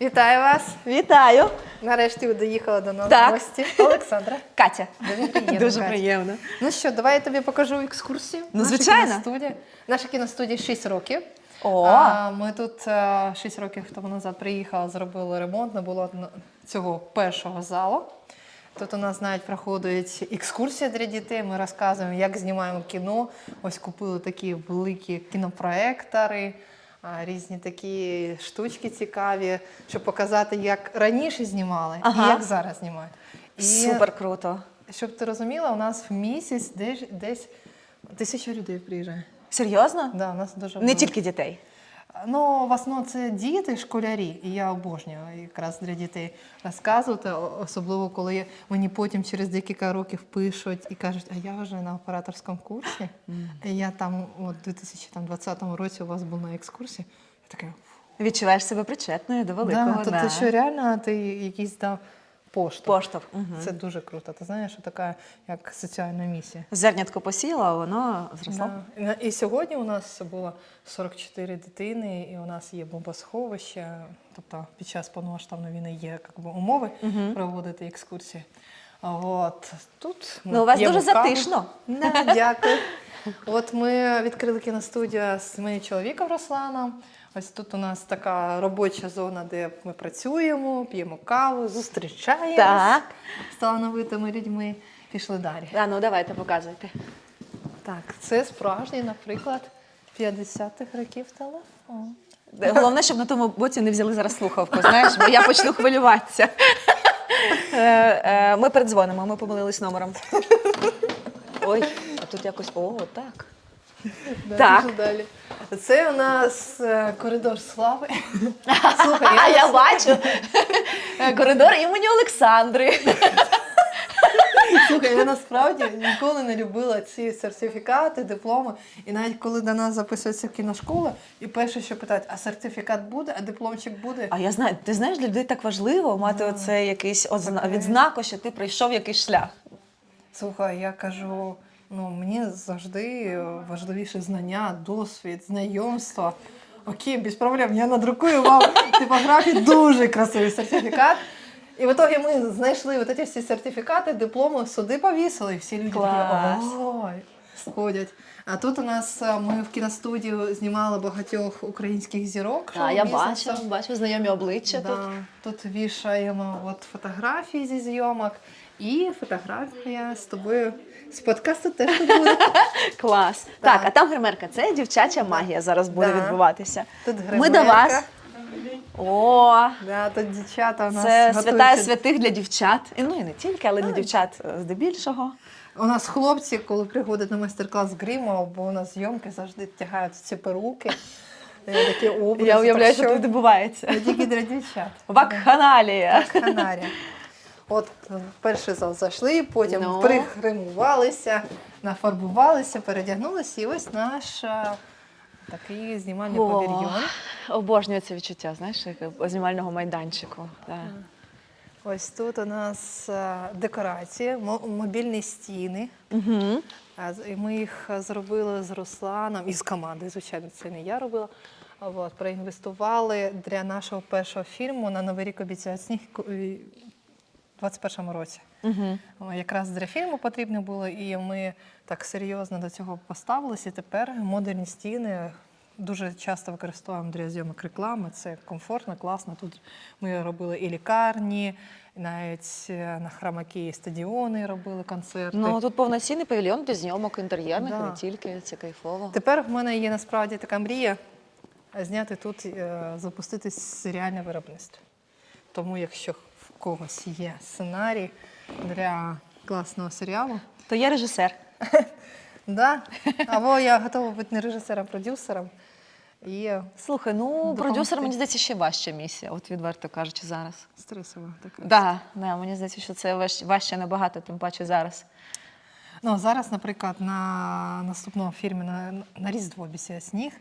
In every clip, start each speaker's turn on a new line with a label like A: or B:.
A: Вітаю вас!
B: Вітаю!
A: Нарешті ви доїхали до нас
B: Так.
A: гості. Олександра.
B: Катя.
A: Дуже приємно.
B: Дуже
A: Катя.
B: приємно.
A: Ну що, давай я тобі покажу екскурсію.
B: Ну,
A: Наша
B: звичайно.
A: кіностудія. Наша кіностудія 6 років.
B: О.
A: А, ми тут 6 років тому назад приїхали, зробили ремонт, не було одно- цього першого залу. Тут у нас навіть проходить екскурсія для дітей. Ми розказуємо, як знімаємо кіно. Ось купили такі великі кінопроектори, різні такі штучки цікаві, щоб показати, як раніше знімали
B: Ага.
A: і як зараз знімають. І
B: Супер круто.
A: щоб ти розуміла, у нас в місяць десь, десь тисяча людей приїжджає.
B: Серйозно?
A: Да, у нас дуже
B: Не
A: багато.
B: тільки дітей.
A: Ну, в основному це діти, школярі, і я обожнюю якраз для дітей розказувати, особливо коли мені потім через декілька років пишуть і кажуть, а я вже на операторському курсі. І я там у 2020 році у вас був на екскурсії. Я така,
B: Відчуваєш себе причетною до великого.
A: да, то
B: да.
A: ти що реально ти якийсь дав поштовх.
B: Поштовх. Угу.
A: Це дуже круто. Ти знаєш, що така як соціальна місія.
B: Зернятко посіла, а воно зросло.
A: Да. І сьогодні у нас було 44 дитини, і у нас є бомбосховище. Тобто під час повномасштабної війни є як би, умови проводити екскурсії. От тут ми
B: Ну, у вас дуже
A: каву.
B: затишно.
A: Да, дякую. От ми відкрили кіностудію з моїм чоловіком Русланом. Ось тут у нас така робоча зона, де ми працюємо, п'ємо каву, зустрічаємося
B: Так.
A: з талановитими людьми. Пішли далі.
B: А, ну давайте показуйте.
A: Так, це справжній, наприклад, 50-х років телефон.
B: Головне, щоб на тому боці не взяли зараз слухавку, знаєш, бо я почну хвилюватися. Е, е, Ми передзвонимо, ми помилились номером. Ой, тут якось. О, так. Так.
A: Далі. Це у нас е, коридор слави. Слухай,
B: А я бачу Е, коридор імені Олександри.
A: Слухай, я насправді ніколи не любила ці сертифікати, дипломи. І навіть коли до нас записується в кіношколу, і перше, що питають, а сертифікат буде, а дипломчик буде?
B: А я знаю, ти знаєш, для людей так важливо мати оце якийсь озна- відзнаку, що ти пройшов якийсь шлях.
A: Слухай, я кажу, ну мені завжди важливіше знання, досвід, знайомство. Окей, без проблем. Я надрукую вам типографії дуже красивий сертифікат. І в итоге ми знайшли от ці всі сертифікати, дипломи, суди повісили, і всі люди
B: Клас.
A: Сходять. А тут у нас е, ми в кіностудію знімали багатьох українських зірок. шоу-бізнесу.
B: бачу знайомі обличчя
A: Да, тут вішаємо от фотографії зі зйомок і фотографія з тобою з подкасту теж тут буде.
B: Клас. Так,
A: Так.
B: а там гримерка. Це дівчача магія зараз буде
A: Да.
B: відбуватися.
A: Тут
B: Ми до вас. О,
A: Да, тут дівчата у нас
B: це святая святих для дівчат. І, Ну і не тільки, але для дівчат е, здебільшого.
A: У нас хлопці, коли приходять на майстер-клас гриму, або у нас зйомки завжди тягають ці перуки, такі образи.
B: Я уявляю, що тут відбувається.
A: не тільки для дівчат.
B: Вакханалія.
A: Канарія. От е, перший зал зайшли, потім
B: Ну.
A: пригримувалися, нафарбувалися, передягнулися, і ось наш е, такий знімальний павільйон.
B: Обожнюю це відчуття, знаєш, як знімального майданчику. Так.
A: Ось тут у нас е, декорації, мобільні стіни.
B: Угу.
A: Ми їх е, зробили з Русланом і з командою, звичайно, це не я робила. От, проінвестували для нашого першого фільму на Новий рік обіцяють сніг в 21-му році.
B: Угу.
A: Якраз для фільму потрібно було, і ми так серйозно до цього поставилися. І тепер модульні стіни дуже часто використовуємо для зйомок реклами. Це комфортно, класно. Тут ми робили і лікарні, і навіть е, на храмакі стадіони робили концерти.
B: Ну тут повноцінний павільйон для зйомок інтер'єрних,
A: Да.
B: не тільки це кайфово.
A: Тепер в мене є насправді така мрія зняти тут, е, запустити серіальне виробництво. Тому, якщо в когось є сценарій для класного серіалу,
B: То я режисер.
A: да, або я готова бути не режисером, а продюсером. І
B: Слухай, ну
A: Допомогти.
B: продюсер, мені здається, ще важча місія, от відверто кажучи, зараз.
A: стресова така.
B: Да, да, мені здається, що це важ- важче набагато, тим паче зараз.
A: Ну, зараз, наприклад, на наступному фільмі на, на Різдво бісія сніг.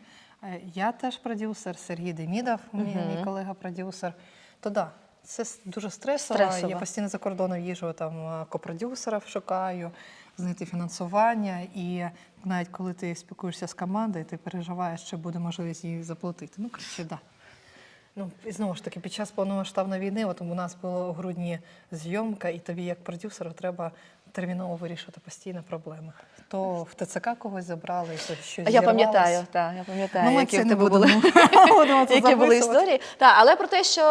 A: е, Я теж продюсер, Сергій Демідов, мій, мій колега-продюсер. То да, це дуже стресово.
B: Стресово.
A: Я постійно за кордоном їжу там е, копродюсерів шукаю, знайти фінансування. І навіть коли ти спілкуєшся з командою, ти переживаєш, чи буде можливість її заплатити. Ну, коротше, да. Ну, і знову ж таки, під час повномасштабної війни, от у нас була у грудні зйомка, і тобі, як продюсеру, треба терміново вирішити постійно проблеми. То в ТЦК когось забрали, то щось
B: Я пам'ятаю, так, я пам'ятаю,
A: Ну,
B: які в тебе були. Які були історії. Так, але про те, що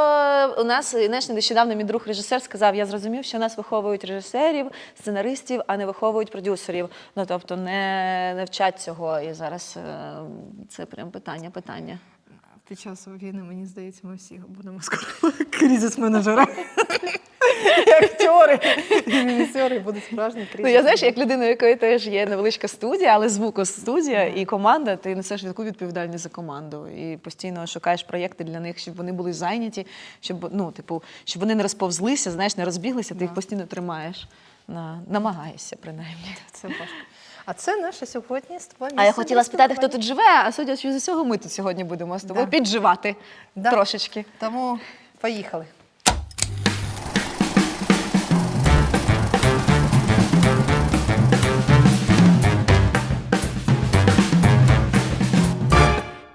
B: у нас знаєш, нещодавно мій друг режисер сказав, я зрозумів, що нас виховують режисерів, сценаристів, а не виховують продюсерів. Ну тобто не, не вчать цього. І зараз е, це прям питання, питання.
A: Під час війни, мені здається, ми всі будемо скоро кризис-менеджери. І актори, і режисери будуть справжні кризис.
B: Ну, я знаєш, як людина, у якої теж є невеличка студія, але звукостудія і команда, ти несеш таку відповідальність за команду і постійно шукаєш проєкти для них, щоб вони були зайняті, щоб ну, типу, щоб вони не розповзлися, знаєш, не розбіглися, ти їх постійно тримаєш. На, намагаєшся, принаймні.
A: Це важко. А це наше сьогодні з тобою.
B: А я хотіла спитати, хто тут живе, а судячи з усього, ми тут сьогодні будемо з тобою
A: Да.
B: підживати
A: Да.
B: трошечки.
A: Тому поїхали.